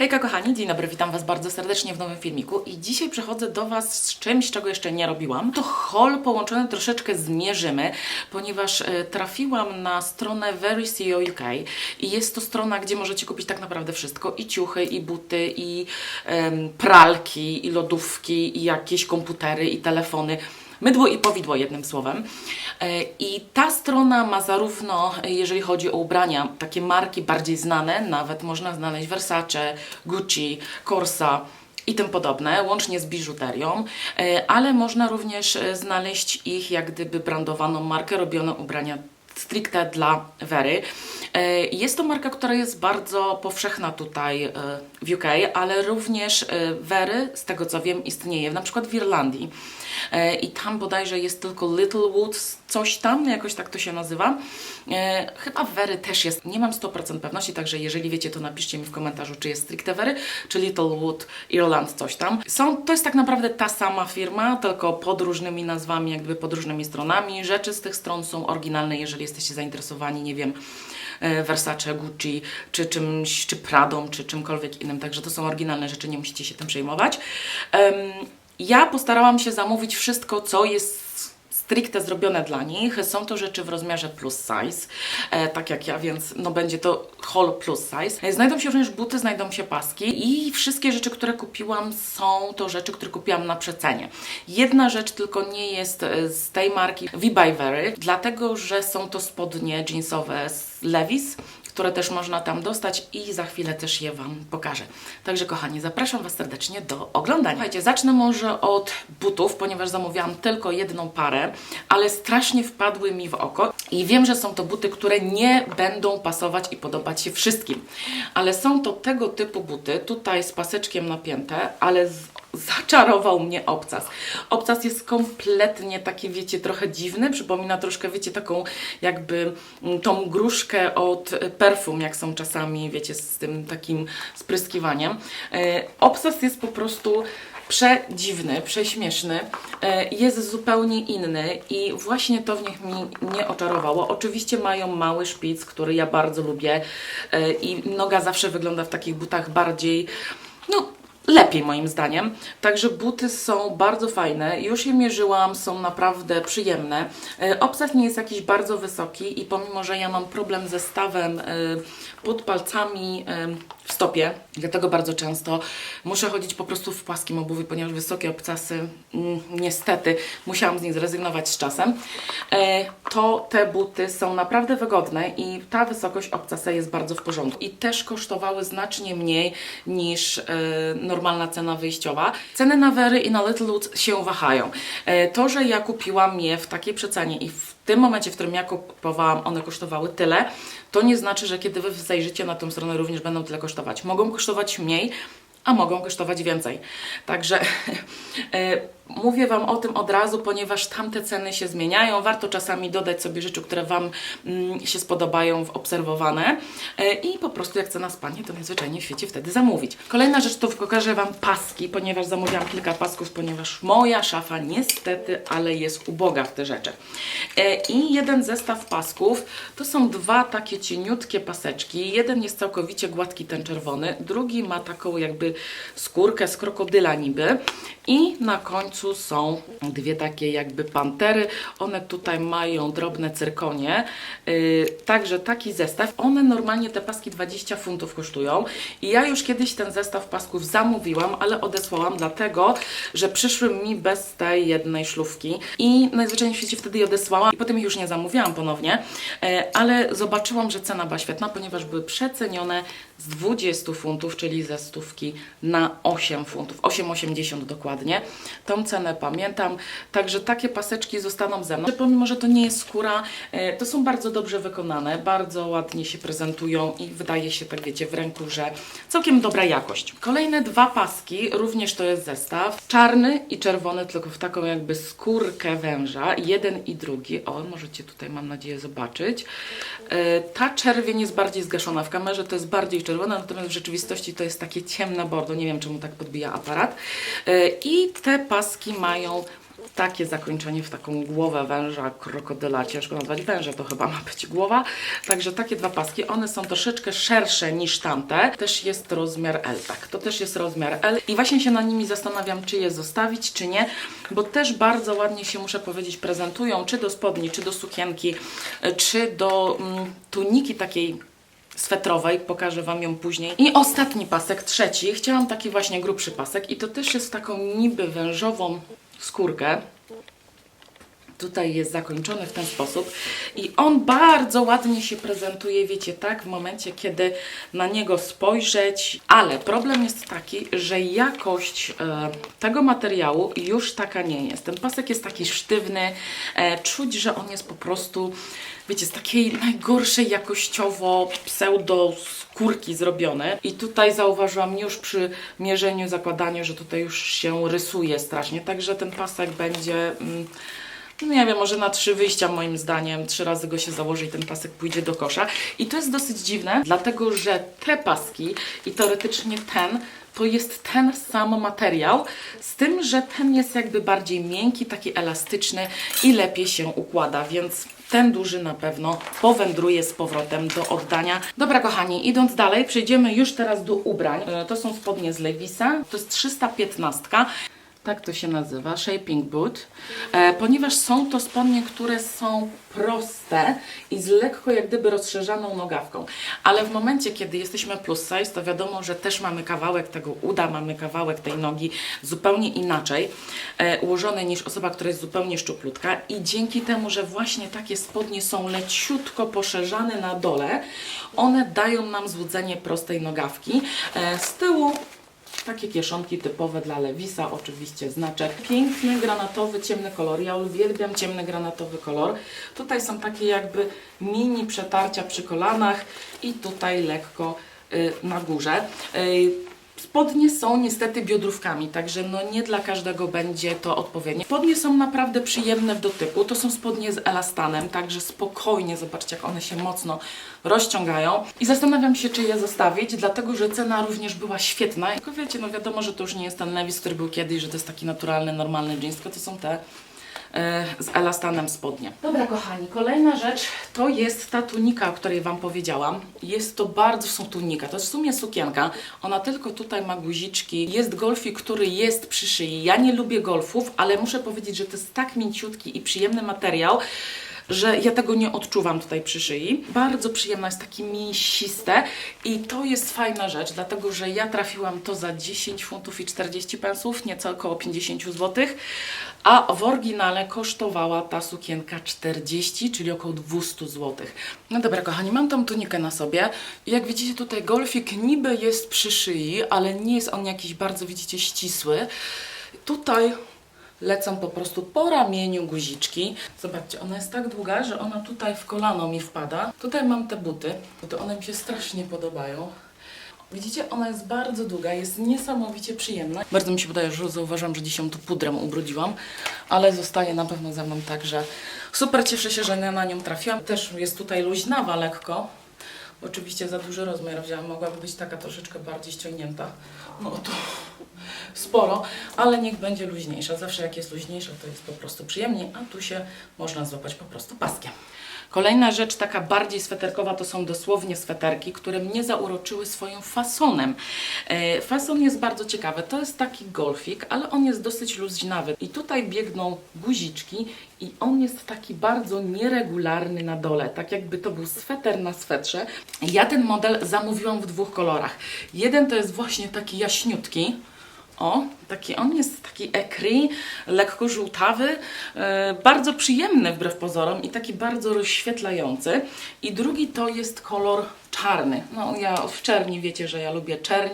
Hejka kochani, dzień dobry, witam Was bardzo serdecznie w nowym filmiku i dzisiaj przychodzę do Was z czymś, czego jeszcze nie robiłam. To haul połączony troszeczkę z Mierzymy, ponieważ e, trafiłam na stronę Very CEO UK i jest to strona, gdzie możecie kupić tak naprawdę wszystko, i ciuchy, i buty, i pralki, i lodówki, i jakieś komputery, i telefony. Mydło i powidło, jednym słowem. E, I ta strona ma zarówno, e, jeżeli chodzi o ubrania, takie marki bardziej znane, nawet można znaleźć Versace, Gucci, Corsa i tym podobne, łącznie z biżuterią, e, ale można również znaleźć ich jak gdyby brandowaną markę, robione ubrania stricte dla Wery. E, Jest to marka, która jest bardzo powszechna tutaj e, w UK, ale również e, Wery, z tego co wiem, istnieje na przykład w Irlandii. I tam bodajże jest tylko Littlewood, coś tam, jakoś tak to się nazywa. Chyba Wery też jest, nie mam 100% pewności, także jeżeli wiecie, to napiszcie mi w komentarzu, czy jest stricte Wery, czy Littlewood, Irland, coś tam. Są, to jest tak naprawdę ta sama firma, tylko pod różnymi nazwami, jakby pod różnymi stronami. Rzeczy z tych stron są oryginalne, jeżeli jesteście zainteresowani, nie wiem, e, Versace, Gucci, czy czymś, czy Pradą, czy czymkolwiek innym. Także to są oryginalne rzeczy, nie musicie się tym przejmować. Ja postarałam się zamówić wszystko, co jest stricte zrobione dla nich. Są to rzeczy w rozmiarze plus size, e, tak jak ja, więc no będzie to haul plus size. E, Znajdą się również buty, znajdą się paski i wszystkie rzeczy, które kupiłam są to rzeczy, które kupiłam na przecenie. Jedna rzecz tylko nie jest e, z tej marki V by Very, dlatego że są to spodnie jeansowe z Levi's, które też można tam dostać i za chwilę też je Wam pokażę. Także kochani, zapraszam Was serdecznie do oglądania. Słuchajcie, zacznę może od butów, ponieważ zamówiłam tylko jedną parę, ale strasznie wpadły mi w oko i wiem, że są to buty, które nie będą pasować i podobać się wszystkim. Ale są to tego typu buty, tutaj z paseczkiem napięte, ale z zaczarował mnie obcas. Obcas jest kompletnie taki, wiecie, trochę dziwny, przypomina troszkę, wiecie, taką jakby mm, tą gruszkę od perfum, jak są czasami, wiecie, z tym takim spryskiwaniem. E, obcas jest po prostu przedziwny, prześmieszny, e, jest zupełnie inny i właśnie to w nich mi nie oczarowało. Oczywiście mają mały szpic, który ja bardzo lubię e, i noga zawsze wygląda w takich butach bardziej, no lepiej moim zdaniem. Także buty są bardzo fajne. Już je mierzyłam, są naprawdę przyjemne. E, Obsah nie jest jakiś bardzo wysoki i pomimo, że ja mam problem ze stawem e, pod palcami e, stopie, dlatego bardzo często muszę chodzić po prostu w płaskim obuwiu, ponieważ wysokie obcasy mm, niestety musiałam z nich zrezygnować z czasem. E, To te buty są naprawdę wygodne i ta wysokość obcasa jest bardzo w porządku. I też kosztowały znacznie mniej niż e, normalna cena wyjściowa. Ceny na Wery i na Littlewood się wahają. E, To, że ja kupiłam je w takiej przecenie i w tym momencie, w którym ja kupowałam, one kosztowały tyle, to nie znaczy, że kiedy Wy zajrzycie na tą stronę, również będą tyle kosztować. Mogą kosztować mniej, a mogą kosztować więcej. Także e, mówię Wam o tym od razu, ponieważ tamte ceny się zmieniają. Warto czasami dodać sobie rzeczy, które Wam mm, się spodobają w obserwowane e, i po prostu jak cena spadnie, to najzwyczajniej w świecie wtedy zamówić. Kolejna rzecz to pokażę Wam paski, ponieważ zamówiłam kilka pasków, ponieważ moja szafa niestety, ale jest uboga w te rzeczy. E, I jeden zestaw pasków to są dwa takie cieniutkie paseczki. Jeden jest całkowicie gładki, ten czerwony, drugi ma taką jakby skórkę z krokodyla niby i na końcu są dwie takie jakby pantery. One tutaj mają drobne cyrkonie. Yy, także taki zestaw. One normalnie te paski 20 funtów kosztują. I ja już kiedyś ten zestaw pasków zamówiłam, ale odesłałam dlatego, że przyszły mi bez tej jednej szlufki. I najzwyczajniej w świecie wtedy je odesłałam i potem ich już nie zamówiłam ponownie. Yy, ale zobaczyłam, że cena była świetna, ponieważ były przecenione z 20 funtów, czyli ze stówki na 8 funtów. 8,80 dokładnie. Tą cenę pamiętam. Także takie paseczki zostaną ze mną. Pomimo, że to nie jest skóra, e, to są bardzo dobrze wykonane, bardzo ładnie się prezentują i wydaje się, tak wiecie, w ręku, że całkiem dobra jakość. Kolejne dwa paski, również to jest zestaw. Czarny i czerwony, tylko w taką jakby skórkę węża. Jeden i drugi. O, możecie tutaj, mam nadzieję, zobaczyć. E, Ta czerwień jest bardziej zgaszona. W kamerze to jest bardziej czerwona, natomiast w rzeczywistości to jest takie ciemne bordo. Nie wiem, czemu tak podbija aparat. E, I te paski mają takie zakończenie w taką głowę węża, krokodyla, ciężko nazwać węża, to chyba ma być głowa. Także takie dwa paski, one są troszeczkę szersze niż tamte. Też jest rozmiar L, tak, to też jest rozmiar L. I właśnie się na nimi zastanawiam, czy je zostawić, czy nie, bo też bardzo ładnie się, muszę powiedzieć, prezentują, czy do spodni, czy do sukienki, y, czy do mm, tuniki takiej swetrowej, pokażę Wam ją później. I ostatni pasek, trzeci. Chciałam taki właśnie grubszy pasek i to też jest taką niby wężową skórkę. Tutaj jest zakończony w ten sposób i on bardzo ładnie się prezentuje, wiecie, tak, w momencie, kiedy na niego spojrzeć, ale problem jest taki, że jakość e, tego materiału już taka nie jest. Ten pasek jest taki sztywny, e, czuć, że on jest po prostu, wiecie, z takiej najgorszej jakościowo pseudo skórki zrobiony. I tutaj zauważyłam już przy mierzeniu, zakładaniu, że tutaj już się rysuje strasznie, także ten pasek będzie... Mm, no nie wiem, może na trzy wyjścia moim zdaniem, trzy razy go się założy i ten pasek pójdzie do kosza. I to jest dosyć dziwne, dlatego że te paski i teoretycznie ten, to jest ten sam materiał, z tym, że ten jest jakby bardziej miękki, taki elastyczny i lepiej się układa, więc ten duży na pewno powędruje z powrotem do oddania. Dobra, kochani, idąc dalej, przejdziemy już teraz do ubrań. E, To są spodnie z Levisa, to jest 315. Tak to się nazywa, shaping boot, e, ponieważ są to spodnie, które są proste i z lekko jak gdyby rozszerzaną nogawką. Ale w momencie, kiedy jesteśmy plus size, to wiadomo, że też mamy kawałek tego uda, mamy kawałek tej nogi zupełnie inaczej e, ułożony niż osoba, która jest zupełnie szczuplutka i dzięki temu, że właśnie takie spodnie są leciutko poszerzane na dole, one dają nam złudzenie prostej nogawki. E, z tyłu takie kieszonki typowe dla Lewisa, oczywiście znaczek. Piękny, granatowy, ciemny kolor. Ja uwielbiam ciemny, granatowy kolor. Tutaj są takie jakby mini przetarcia przy kolanach i tutaj lekko y, na górze. Spodnie są niestety biodrówkami, także no nie dla każdego będzie to odpowiednie. Spodnie są naprawdę przyjemne w dotyku. To są spodnie z elastanem, także spokojnie zobaczcie, jak one się mocno rozciągają. I zastanawiam się, czy je zostawić, dlatego że cena również była świetna. Tylko wiecie, no wiadomo, że to już nie jest ten Levis, który był kiedyś, że to jest taki naturalny, normalny jeans, tylko to są te z elastanem spodnie. Dobra, kochani, kolejna rzecz to jest ta tunika, o której Wam powiedziałam. Jest to bardzo, są tunika, to jest w sumie sukienka. Ona tylko tutaj ma guziczki. Jest golfik, który jest przy szyi. Ja nie lubię golfów, ale muszę powiedzieć, że to jest tak mięciutki i przyjemny materiał, że ja tego nie odczuwam tutaj przy szyi. Bardzo przyjemna, jest takie mięsiste i to jest fajna rzecz, dlatego że ja trafiłam to za 10 funtów i 40 pensów, nieco około 50 zł, a w oryginale kosztowała ta sukienka 40, czyli około 200 zł. No dobra, kochani, mam tą tunikę na sobie. Jak widzicie tutaj golfik niby jest przy szyi, ale nie jest on jakiś bardzo, widzicie, ścisły. Tutaj lecą po prostu po ramieniu guziczki. Zobaczcie, ona jest tak długa, że ona tutaj w kolano mi wpada. Tutaj mam te buty, to one mi się strasznie podobają. Widzicie, ona jest bardzo długa, jest niesamowicie przyjemna. Bardzo mi się wydaje, że zauważam, że dzisiaj tu pudrem ubrudziłam, ale zostaje na pewno ze mną tak, że super cieszę się, że na nią trafiłam. Też jest tutaj luźnawa lekko. Oczywiście za duży rozmiar wzięłam, mogłaby być taka troszeczkę bardziej ściągnięta. No to sporo, ale niech będzie luźniejsza. Zawsze jak jest luźniejsza, to jest po prostu przyjemniej, a tu się można złapać po prostu paskiem. Kolejna rzecz, taka bardziej sweterkowa, to są dosłownie sweterki, które mnie zauroczyły swoim fasonem. E, fason jest bardzo ciekawy. To jest taki golfik, ale on jest dosyć luźnawy. I tutaj biegną guziczki i on jest taki bardzo nieregularny na dole, tak jakby to był sweter na swetrze. Ja ten model zamówiłam w dwóch kolorach. Jeden to jest właśnie taki jaśniutki, o, taki on jest taki ekry, lekko żółtawy, e, bardzo przyjemny wbrew pozorom i taki bardzo rozświetlający. I drugi to jest kolor czarny. No ja w czerni wiecie, że ja lubię czerń.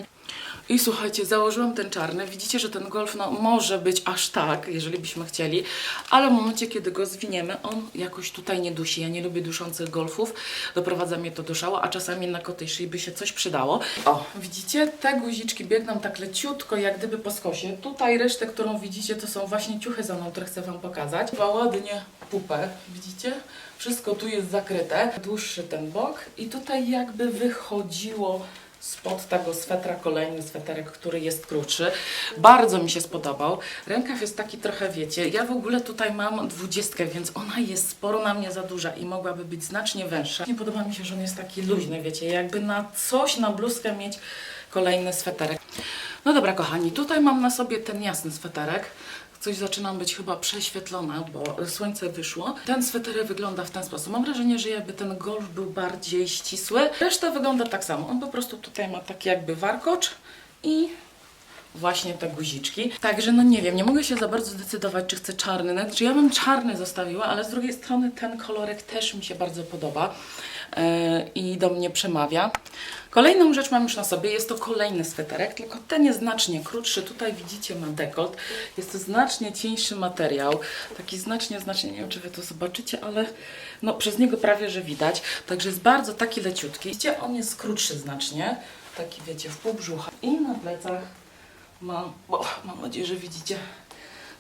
I słuchajcie, założyłam ten czarny. Widzicie, że ten golf no, może być aż tak, jeżeli byśmy chcieli, ale w momencie, kiedy go zwiniemy, on jakoś tutaj nie dusi. Ja nie lubię duszących golfów, doprowadza mnie to do szału, a czasami na kotej szyi by się coś przydało. O, widzicie, te guziczki biegną tak leciutko, jak gdyby po skosie. Tutaj resztę, którą widzicie, to są właśnie ciuchy za mną, które chcę Wam pokazać. Ładnie pupę, widzicie? Wszystko tu jest zakryte. Dłuższy ten bok i tutaj jakby wychodziło spod tego swetra kolejny sweterek, który jest krótszy. Bardzo mi się spodobał. Rękaw jest taki trochę, wiecie, ja w ogóle tutaj mam dwudziestkę, więc ona jest sporo na mnie za duża i mogłaby być znacznie węższa. Nie podoba mi się, że on jest taki luźny, wiecie, jakby na coś, na bluzkę mieć kolejny sweterek. No dobra, kochani, tutaj mam na sobie ten jasny sweterek. Coś zaczyna być chyba prześwietlone, bo słońce wyszło. Ten sweterek wygląda w ten sposób. Mam wrażenie, że jakby ten golf był bardziej ścisły. Reszta wygląda tak samo. On po prostu tutaj ma taki jakby warkocz i właśnie te guziczki. Także no nie wiem, nie mogę się za bardzo zdecydować, czy chcę czarny. Nawet, czy ja bym czarny zostawiła, ale z drugiej strony ten kolorek też mi się bardzo podoba i do mnie przemawia. Kolejną rzecz mam już na sobie, jest to kolejny sweterek, tylko ten jest znacznie krótszy. Tutaj widzicie ma dekolt. Jest to znacznie cieńszy materiał. Taki znacznie, znacznie, nie wiem czy wy to zobaczycie, ale no przez niego prawie, że widać. Także jest bardzo taki leciutki. Widzicie, on jest krótszy znacznie. Taki wiecie, w pół brzucha. I na plecach mam, o, mam nadzieję, że widzicie,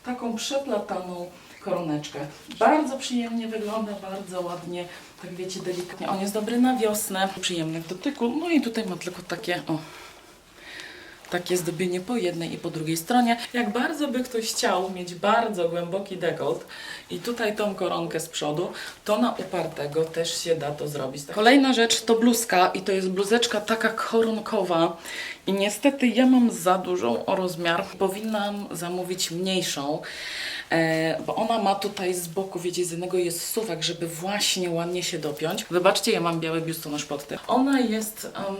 taką przeplataną koroneczkę. Bardzo przyjemnie wygląda, bardzo ładnie, tak wiecie, delikatnie. On jest dobry na wiosnę, przyjemny w dotyku. No i tutaj ma tylko takie, o, takie zdobienie po jednej i po drugiej stronie. Jak bardzo by ktoś chciał mieć bardzo głęboki dekolt i tutaj tą koronkę z przodu, to na upartego też się da to zrobić. Kolejna rzecz to bluzka i to jest bluzeczka taka koronkowa i niestety ja mam za dużą o rozmiar. Powinnam zamówić mniejszą, e, bo ona ma tutaj z boku, wiecie, z jednego jest suwak, żeby właśnie ładnie się dopiąć. Wybaczcie, ja mam biały biustonosz pod tym. Ona jest... em,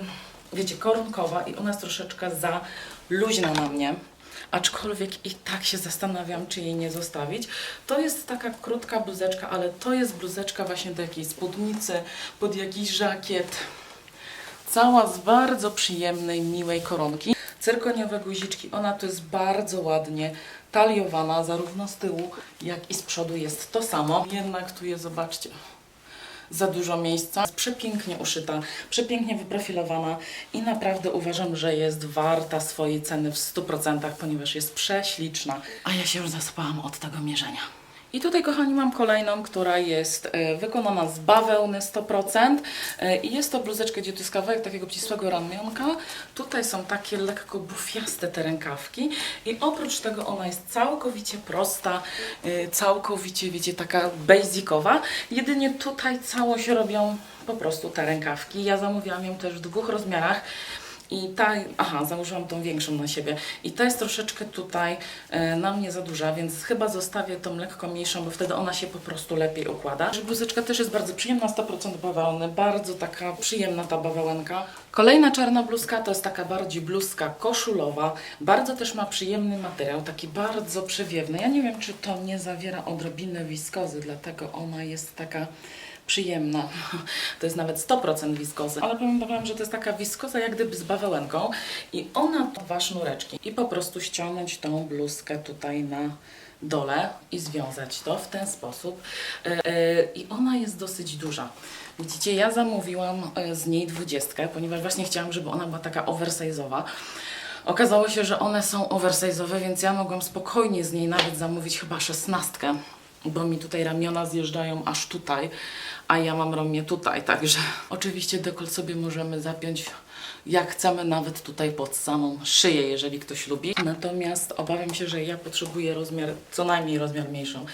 wiecie, koronkowa i ona jest troszeczkę za luźna na mnie. Aczkolwiek i tak się zastanawiam, czy jej nie zostawić. To jest taka krótka bluzeczka, ale to jest bluzeczka właśnie do jakiejś spódnicy, pod jakiś żakiet. Cała z bardzo przyjemnej, miłej koronki. Cyrkoniowe guziczki, ona tu jest bardzo ładnie taliowana, zarówno z tyłu, jak i z przodu jest to samo. Jednak tu jest, zobaczcie, za dużo miejsca. Jest przepięknie uszyta, przepięknie wyprofilowana i naprawdę uważam, że jest warta swojej ceny w 100%, ponieważ jest prześliczna. A ja się już zaspałam od tego mierzenia. I tutaj, kochani, mam kolejną, która jest e, wykonana z bawełny 100% e, i jest to bluzeczka, gdzie tu jest kawałek takiego obcisłego ramionka. Tutaj są takie lekko bufiaste te rękawki i oprócz tego ona jest całkowicie prosta, e, całkowicie, wiecie, taka basicowa. Jedynie tutaj całość robią po prostu te rękawki. Ja zamówiłam ją też w dwóch rozmiarach. I ta, aha, założyłam tą większą na siebie. I ta jest troszeczkę tutaj e, na mnie za duża, więc chyba zostawię tą lekko mniejszą, bo wtedy ona się po prostu lepiej układa. Bluzeczka też jest bardzo przyjemna, 100% bawełny, bardzo taka przyjemna ta bawełenka. Kolejna czarna bluzka to jest taka bardziej bluzka koszulowa, bardzo też ma przyjemny materiał, taki bardzo przewiewny. Ja nie wiem, czy to nie zawiera odrobinę wiskozy, dlatego ona jest taka przyjemna. To jest nawet 100% wiskozy. Ale powiem Wam, że to jest taka wiskoza jak gdyby z bawełenką i ona ma dwa sznureczki. I po prostu ściągnąć tą bluzkę tutaj na dole i związać to w ten sposób. E, e, I ona jest dosyć duża. Widzicie, ja zamówiłam e, z niej dwudziestkę, ponieważ właśnie chciałam, żeby ona była taka oversize'owa. Okazało się, że one są oversize'owe, więc ja mogłam spokojnie z niej nawet zamówić chyba szesnastkę bo mi tutaj ramiona zjeżdżają aż tutaj, a ja mam ramię tutaj, także oczywiście dekolt sobie możemy zapiąć jak chcemy, nawet tutaj pod samą szyję, jeżeli ktoś lubi. Natomiast obawiam się, że ja potrzebuję rozmiar, co najmniej rozmiar mniejszą.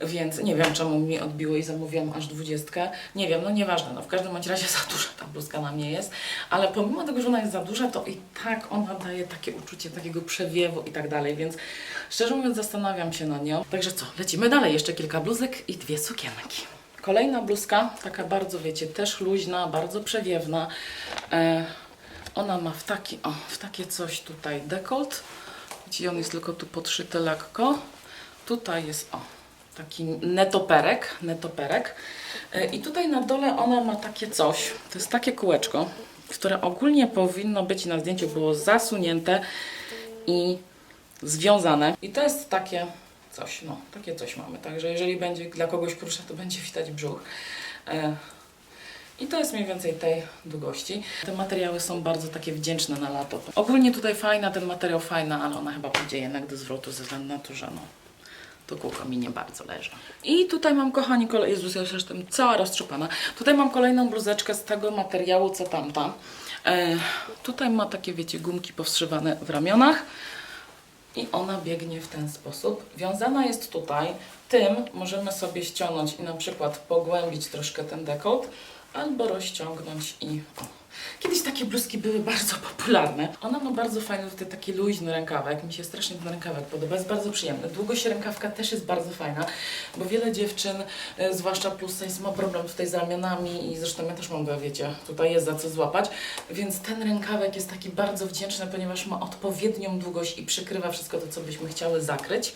Więc nie wiem, czemu mi odbiło i zamówiłam aż dwudziestkę. Nie wiem, no nieważne, no w każdym bądź razie za duża ta bluzka na mnie jest, ale pomimo tego, że ona jest za duża, to i tak ona daje takie uczucie takiego przewiewu i tak dalej, więc szczerze mówiąc zastanawiam się nad nią. Także co, lecimy dalej, jeszcze kilka bluzek i dwie sukienki. Kolejna bluzka, taka bardzo, wiecie, też luźna, bardzo przewiewna. E, ona ma w, taki, o, w takie coś tutaj dekolt. Widzicie, on jest tylko tu podszyty lekko. Tutaj jest, o, taki netoperek, netoperek. E, I tutaj na dole ona ma takie coś, to jest takie kółeczko, które ogólnie powinno być na zdjęciu było zasunięte i związane. I to jest takie coś, no, takie coś mamy. Także jeżeli będzie dla kogoś krótsze, to będzie widać brzuch. E, i to jest mniej więcej tej długości. Te materiały są bardzo takie wdzięczne na lato. Ogólnie tutaj fajna, ten materiał fajna, ale ona chyba pójdzie jednak do zwrotu ze względu na to, że no, to kółko mi nie bardzo leży. I tutaj mam, kochani, kolej... Jezus, ja już jestem cała roztrzepana. Tutaj mam kolejną bluzeczkę z tego materiału, co tamta. E, tutaj ma takie, wiecie, gumki powstrzywane w ramionach. I ona biegnie w ten sposób. Wiązana jest tutaj. Tym możemy sobie ściągnąć i na przykład pogłębić troszkę ten dekolt, albo rozciągnąć i. Kiedyś takie bluzki były bardzo popularne. Ona ma bardzo fajny tutaj taki luźny rękawek. Mi się strasznie ten rękawek podoba, jest bardzo przyjemny. Długość rękawka też jest bardzo fajna, bo wiele dziewczyn, e, zwłaszcza plus size, ma problem tutaj z ramionami i zresztą ja też mam, bo wiecie, tutaj jest za co złapać. Więc ten rękawek jest taki bardzo wdzięczny, ponieważ ma odpowiednią długość i przykrywa wszystko to, co byśmy chciały zakryć.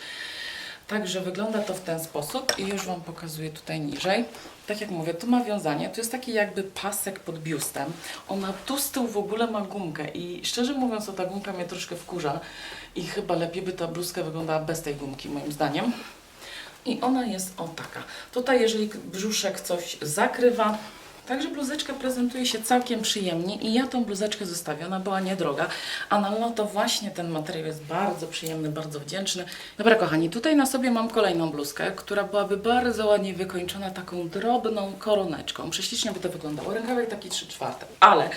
Także wygląda to w ten sposób i już Wam pokazuję tutaj niżej. Tak jak mówię, tu ma wiązanie, tu jest taki jakby pasek pod biustem. Ona tu z tyłu w ogóle ma gumkę i szczerze mówiąc, to ta gumka mnie troszkę wkurza i chyba lepiej by ta bluzka wyglądała bez tej gumki moim zdaniem. I ona jest o taka. Tutaj jeżeli brzuszek coś zakrywa, Także bluzeczka prezentuje się całkiem przyjemnie i ja tą bluzeczkę zostawię, ona była niedroga, a na lato właśnie ten materiał jest bardzo przyjemny, bardzo wdzięczny. Dobra kochani, tutaj na sobie mam kolejną bluzkę, która byłaby bardzo ładnie wykończona taką drobną koroneczką. Prześlicznie by to wyglądało, rękawek taki 3 czwarte, ale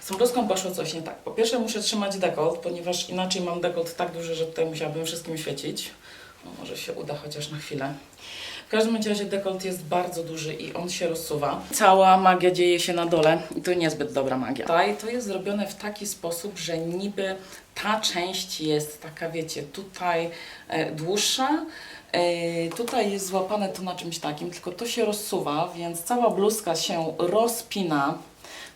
z tą bluzką poszło coś nie tak. Po pierwsze muszę trzymać dekolt, ponieważ inaczej mam dekolt tak duży, że tutaj musiałabym wszystkim świecić. No, może się uda chociaż na chwilę. W każdym razie dekolt jest bardzo duży i on się rozsuwa. Cała magia dzieje się na dole i to niezbyt dobra magia. Tutaj to jest zrobione w taki sposób, że niby ta część jest taka, wiecie, tutaj e, dłuższa, e, tutaj jest złapane to na czymś takim, tylko to się rozsuwa, więc cała bluzka się rozpina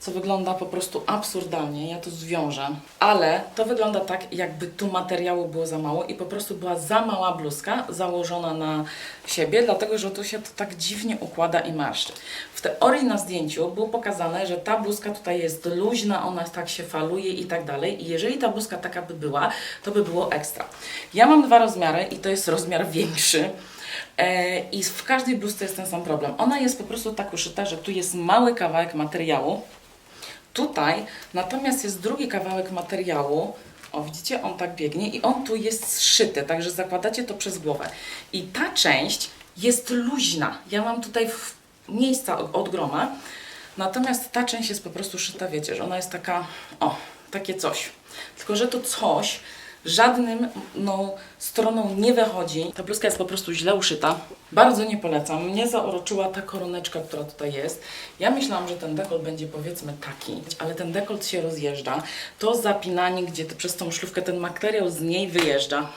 co wygląda po prostu absurdalnie. Ja to zwiążę, ale to wygląda tak, jakby tu materiału było za mało i po prostu była za mała bluzka założona na siebie, dlatego że tu się to tak dziwnie układa i marszczy. W teorii na zdjęciu było pokazane, że ta bluzka tutaj jest luźna, ona tak się faluje i tak dalej. I jeżeli ta bluzka taka by była, to by było ekstra. Ja mam dwa rozmiary i to jest rozmiar większy. E, I w każdej bluzce jest ten sam problem. Ona jest po prostu tak uszyta, że tu jest mały kawałek materiału, Tutaj natomiast jest drugi kawałek materiału. O, widzicie, on tak biegnie i on tu jest zszyty, także zakładacie to przez głowę. I ta część jest luźna. Ja mam tutaj miejsca od, od groma, natomiast ta część jest po prostu szyta, wiecie, że ona jest taka, o, takie coś. Tylko, że to coś żadnym no, stroną nie wychodzi. Ta bluzka jest po prostu źle uszyta. Bardzo nie polecam. Mnie zaoroczyła ta koroneczka, która tutaj jest. Ja myślałam, że ten dekolt będzie powiedzmy taki, ale ten dekolt się rozjeżdża. To zapinanie, gdzie przez tą szlufkę ten materiał z niej wyjeżdża.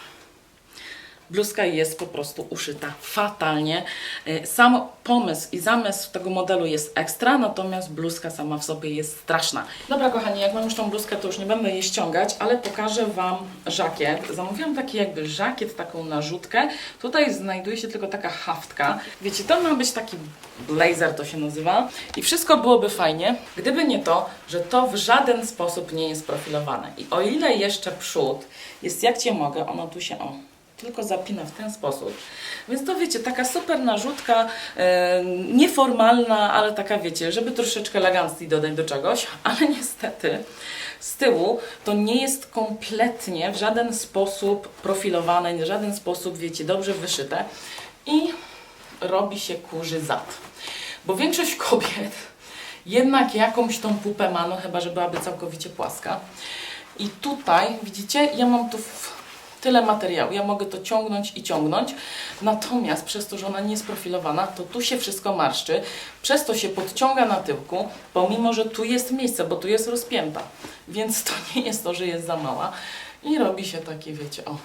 Bluzka jest po prostu uszyta fatalnie. Y, Sam pomysł i zamysł tego modelu jest ekstra, natomiast bluzka sama w sobie jest straszna. Dobra kochani, jak mam już tą bluzkę, to już nie będę jej ściągać, ale pokażę Wam żakiet. Zamówiłam taki jakby żakiet, taką narzutkę. Tutaj znajduje się tylko taka haftka. Wiecie, to ma być taki blazer, to się nazywa. I wszystko byłoby fajnie, gdyby nie to, że to w żaden sposób nie jest profilowane. I o ile jeszcze przód jest jak Cię mogę, ono tu się, o, tylko zapina w ten sposób. Więc to wiecie, taka super narzutka, e, nieformalna, ale taka wiecie, żeby troszeczkę elegancji dodać do czegoś, ale niestety z tyłu to nie jest kompletnie w żaden sposób profilowane, w żaden sposób, wiecie, dobrze wyszyte i robi się kurzy zad. Bo większość kobiet jednak jakąś tą pupę ma, no chyba, że byłaby całkowicie płaska. I tutaj, widzicie, ja mam tu tyle materiału. Ja mogę to ciągnąć i ciągnąć. Natomiast przez to, że ona nie jest profilowana, to tu się wszystko marszczy. Przez to się podciąga na tyłku, pomimo, że tu jest miejsce, bo tu jest rozpięta. Więc to nie jest to, że jest za mała. I robi się takie, wiecie, o.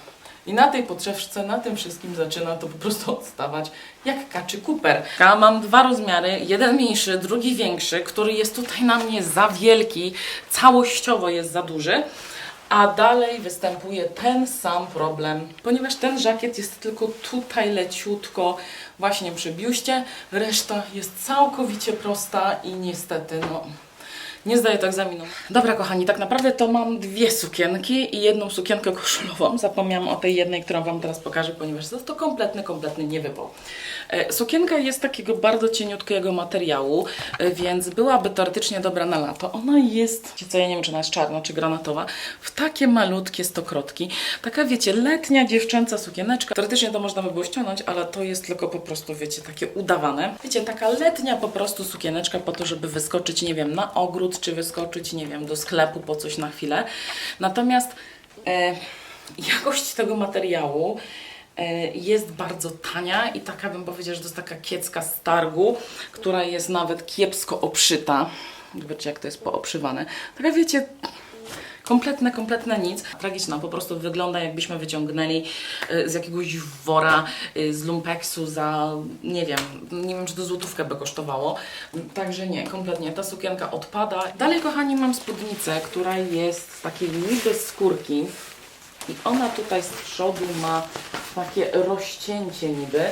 I na tej podszewce, na tym wszystkim zaczyna to po prostu odstawać jak kaczy kuper. Ja mam dwa rozmiary, jeden mniejszy, drugi większy, który jest tutaj na mnie za wielki, całościowo jest za duży. A dalej występuje ten sam problem, ponieważ ten żakiet jest tylko tutaj leciutko, właśnie przy biuście, reszta jest całkowicie prosta i niestety, no, nie zdaję to egzaminu. Dobra, kochani, tak naprawdę to mam dwie sukienki i jedną sukienkę koszulową. Zapomniałam o tej jednej, którą Wam teraz pokażę, ponieważ to to kompletny, kompletny niewypał. E, Sukienka jest takiego bardzo cieniutkiego materiału, e, więc byłaby teoretycznie dobra na lato. Ona jest, co, ja nie wiem, czy ona jest czarna, czy granatowa, w takie malutkie stokrotki. Taka, wiecie, letnia dziewczęca sukieneczka. Teoretycznie to można by było ściągnąć, ale to jest tylko po prostu, wiecie, takie udawane. Wiecie, taka letnia po prostu sukieneczka po to, żeby wyskoczyć, nie wiem, na ogród, czy wyskoczyć, nie wiem, do sklepu po coś na chwilę. Natomiast e, jakość tego materiału e, jest bardzo tania i taka bym powiedziała, że to jest taka kiecka z targu, która jest nawet kiepsko obszyta. Zobaczcie, jak to jest pooprzywane. Taka wiecie, Kompletne, kompletne nic. Tragiczna, po prostu wygląda jakbyśmy wyciągnęli y, z jakiegoś wora y, z lumpeksu za, nie wiem, nie wiem czy to złotówkę by kosztowało. Także nie, kompletnie, ta sukienka odpada. Dalej, kochani, mam spódnicę, która jest z takiej niby skórki. I ona tutaj z przodu ma takie rozcięcie niby,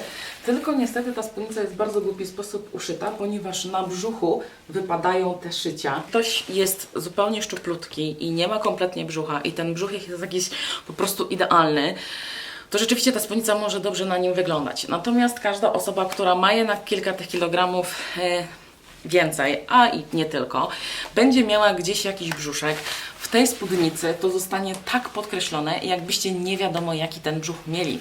tylko niestety ta spódnica jest w bardzo głupi sposób uszyta, ponieważ na brzuchu wypadają te szycia. Ktoś jest zupełnie szczuplutki i nie ma kompletnie brzucha i ten brzuch jest jakiś po prostu idealny, to rzeczywiście ta spódnica może dobrze na nim wyglądać. Natomiast każda osoba, która ma jednak kilka tych kilogramów e, więcej, a i nie tylko, będzie miała gdzieś jakiś brzuszek, w tej spódnicy to zostanie tak podkreślone, jakbyście nie wiadomo jaki ten brzuch mieli.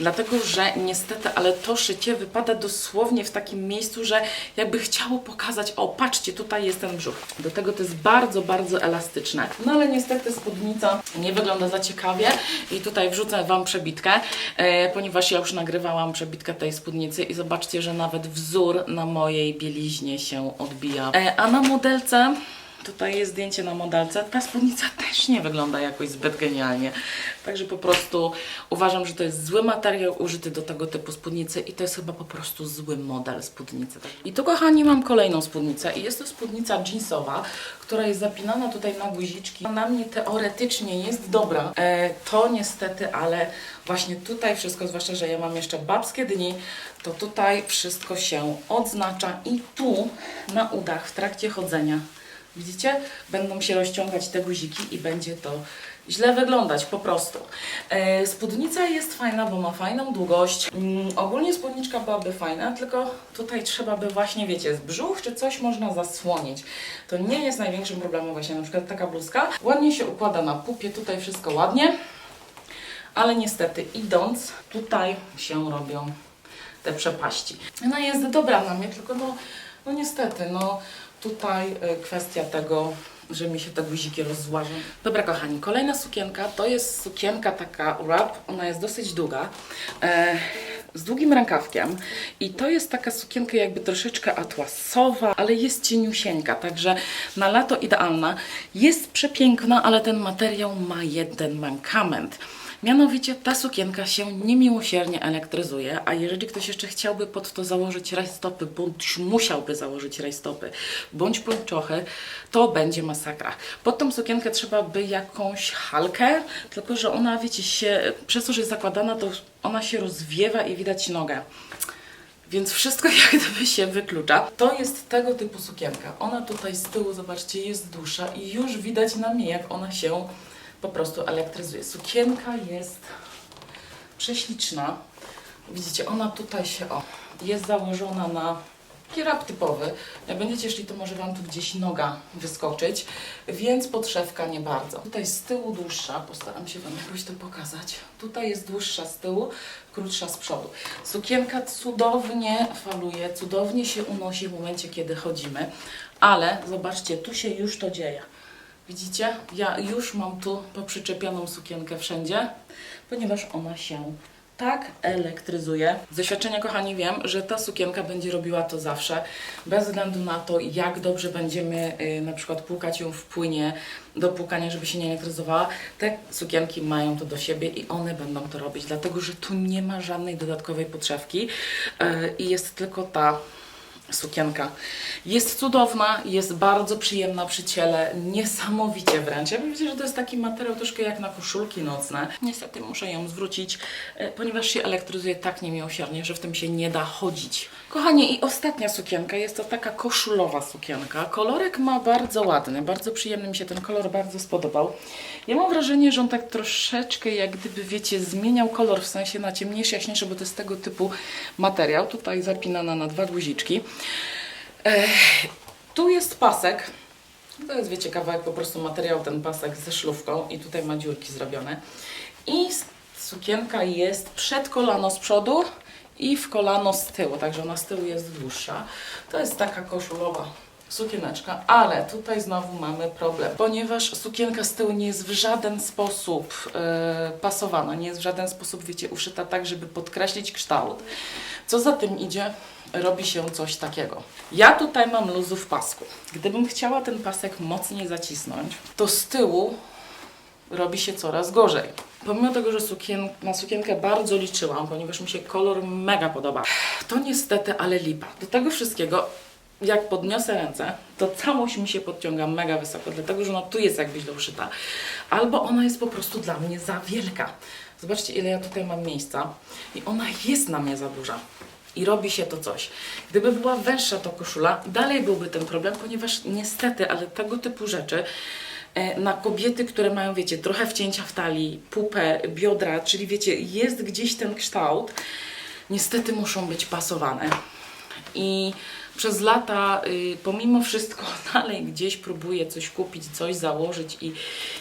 Dlatego, że niestety, ale to szycie wypada dosłownie w takim miejscu, że jakby chciało pokazać, o patrzcie, tutaj jest ten brzuch. Do tego to jest bardzo, bardzo elastyczne. No ale niestety spódnica nie wygląda za ciekawie i tutaj wrzucę Wam przebitkę, e, ponieważ ja już nagrywałam przebitkę tej spódnicy i zobaczcie, że nawet wzór na mojej bieliźnie się odbija. E, a na modelce Tutaj jest zdjęcie na modelce. Ta spódnica też nie wygląda jakoś zbyt genialnie. Także po prostu uważam, że to jest zły materiał użyty do tego typu spódnicy i to jest chyba po prostu zły model spódnicy. I tu, kochani, mam kolejną spódnicę i jest to spódnica jeansowa, która jest zapinana tutaj na guziczki. Na mnie teoretycznie jest dobra. E, to niestety, ale właśnie tutaj wszystko, zwłaszcza, że ja mam jeszcze babskie dni, to tutaj wszystko się odznacza i tu na udach w trakcie chodzenia Widzicie? Będą się rozciągać te guziki i będzie to źle wyglądać po prostu. E, spódnica jest fajna, bo ma fajną długość. Mm, ogólnie spódniczka byłaby fajna, tylko tutaj trzeba by właśnie, wiecie, z brzuch czy coś można zasłonić. To nie jest największym problemem właśnie, na przykład taka bluzka. Ładnie się układa na pupie, tutaj wszystko ładnie. Ale niestety idąc, tutaj się robią te przepaści. Ona jest dobra na mnie, tylko no, no niestety, no tutaj y, kwestia tego, że mi się te guziki rozłażą. Dobra kochani, kolejna sukienka to jest sukienka taka wrap, ona jest dosyć długa, e, z długim rękawkiem i to jest taka sukienka jakby troszeczkę atłasowa, ale jest cieniusieńka, także na lato idealna. Jest przepiękna, ale ten materiał ma jeden mankament. Mianowicie ta sukienka się niemiłosiernie elektryzuje, a jeżeli ktoś jeszcze chciałby pod to założyć rajstopy, bądź musiałby założyć rajstopy, bądź pończochy, to będzie masakra. Pod tą sukienkę trzeba by jakąś halkę, tylko że ona, wiecie, się, przez to, że jest zakładana, to ona się rozwiewa i widać nogę. Więc wszystko jak gdyby się wyklucza. To jest tego typu sukienka. Ona tutaj z tyłu, zobaczcie, jest dłuższa i już widać na mnie, jak ona się po prostu elektryzuje. Sukienka jest prześliczna. Widzicie, ona tutaj się, o, jest założona na taki rap typowy. Jak będziecie szli, to może Wam tu gdzieś noga wyskoczyć, więc podszewka nie bardzo. Tutaj z tyłu dłuższa, postaram się Wam jakoś to pokazać. Tutaj jest dłuższa z tyłu, krótsza z przodu. Sukienka cudownie faluje, cudownie się unosi w momencie, kiedy chodzimy, ale zobaczcie, tu się już to dzieje. Widzicie? Ja już mam tu poprzyczepioną sukienkę wszędzie, ponieważ ona się tak elektryzuje. Z doświadczenia, kochani, wiem, że ta sukienka będzie robiła to zawsze, bez względu na to, jak dobrze będziemy y, na przykład płukać ją w płynie do płukania, żeby się nie elektryzowała. Te sukienki mają to do siebie i one będą to robić, dlatego że tu nie ma żadnej dodatkowej podszewki y, i jest tylko ta sukienka. Jest cudowna, jest bardzo przyjemna przy ciele, niesamowicie wręcz. Ja myślę, że to jest taki materiał troszkę jak na koszulki nocne. Niestety muszę ją zwrócić, e, ponieważ się elektryzuje tak niemiłosiernie, że w tym się nie da chodzić. Kochani, i ostatnia sukienka, jest to taka koszulowa sukienka. Kolorek ma bardzo ładny, bardzo przyjemny, mi się ten kolor bardzo spodobał. Ja mam wrażenie, że on tak troszeczkę jak gdyby, wiecie, zmieniał kolor, w sensie na ciemniejszy, jaśniejszy, bo to jest tego typu materiał. Tutaj zapinana na dwa guziczki. Ech, tu jest pasek. To jest, wiecie, kawałek po prostu materiał, ten pasek ze szlówką i tutaj ma dziurki zrobione. I sukienka jest przed kolano z przodu i w kolano z tyłu, także ona z tyłu jest dłuższa. To jest taka koszulowa sukieneczka, ale tutaj znowu mamy problem, ponieważ sukienka z tyłu nie jest w żaden sposób e, pasowana, nie jest w żaden sposób, wiecie, uszyta tak, żeby podkreślić kształt. Co za tym idzie? Robi się coś takiego. Ja tutaj mam luzu w pasku. Gdybym chciała ten pasek mocniej zacisnąć, to z tyłu robi się coraz gorzej. Pomimo tego, że sukien, na sukienkę bardzo liczyłam, ponieważ mi się kolor mega podoba, to niestety, ale lipa. Do tego wszystkiego, jak podniosę ręce, to całość mi się podciąga mega wysoko, dlatego że ona tu jest jakby źle uszyta. Albo ona jest po prostu dla mnie za wielka. Zobaczcie, ile ja tutaj mam miejsca i ona jest na mnie za duża. I robi się to coś. Gdyby była węższa to koszula, dalej byłby ten problem, ponieważ niestety, ale tego typu rzeczy na kobiety, które mają, wiecie, trochę wcięcia w talii, pupę, biodra, czyli wiecie, jest gdzieś ten kształt, niestety muszą być pasowane. I przez lata, y, pomimo wszystko, dalej gdzieś próbuję coś kupić, coś założyć i,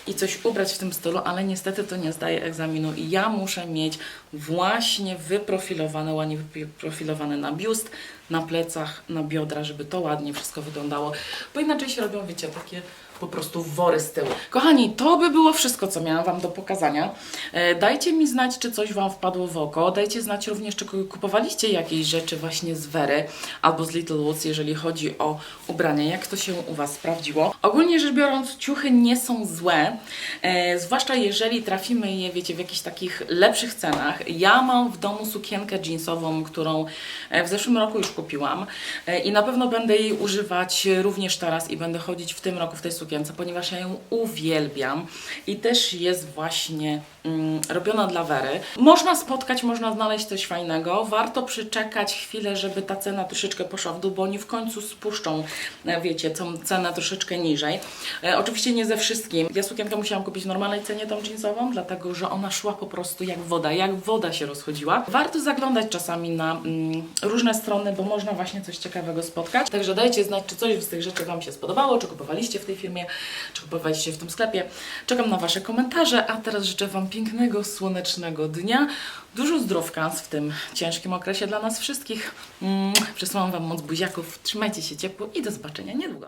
i coś ubrać w tym stylu, ale niestety to nie zdaje egzaminu i ja muszę mieć właśnie wyprofilowane, ładnie wyprofilowane na biust, na plecach, na biodra, żeby to ładnie wszystko wyglądało, bo inaczej się robią, wiecie, takie po prostu wory z tyłu. Kochani, to by było wszystko, co miałam Wam do pokazania. E, Dajcie mi znać, czy coś Wam wpadło w oko. Dajcie znać również, czy kupowaliście jakieś rzeczy właśnie z Wery albo z Little Woods, jeżeli chodzi o ubrania. Jak to się u Was sprawdziło? Ogólnie rzecz biorąc, ciuchy nie są złe, e, zwłaszcza jeżeli trafimy je, wiecie, w jakichś takich lepszych cenach. Ja mam w domu sukienkę jeansową, którą e, w zeszłym roku już kupiłam i na pewno będę jej używać również teraz i będę chodzić w tym roku w tej sukience, ponieważ ja ją uwielbiam i też jest właśnie mm, robiona dla Wery. Można spotkać, można znaleźć coś fajnego. Warto przyczekać chwilę, żeby ta cena troszeczkę poszła w dół, bo oni w końcu spuszczą, e, wiecie, tą cenę troszeczkę niżej. E, oczywiście nie ze wszystkim. Ja sukienkę musiałam kupić w normalnej cenie tą jeansową, dlatego że ona szła po prostu jak woda, jak woda się rozchodziła. Warto zaglądać czasami na mm, różne strony, bo można właśnie coś ciekawego spotkać. Także dajcie znać, czy coś z tych rzeczy Wam się spodobało, czy kupowaliście w tej firmie, czy kupowaliście w tym sklepie. Czekam na Wasze komentarze, a teraz życzę Wam pięknego, słonecznego dnia. Dużo zdrówka w tym ciężkim okresie dla nas wszystkich. Mm, Przesyłam Wam moc buziaków. Trzymajcie się ciepło i do zobaczenia niedługo.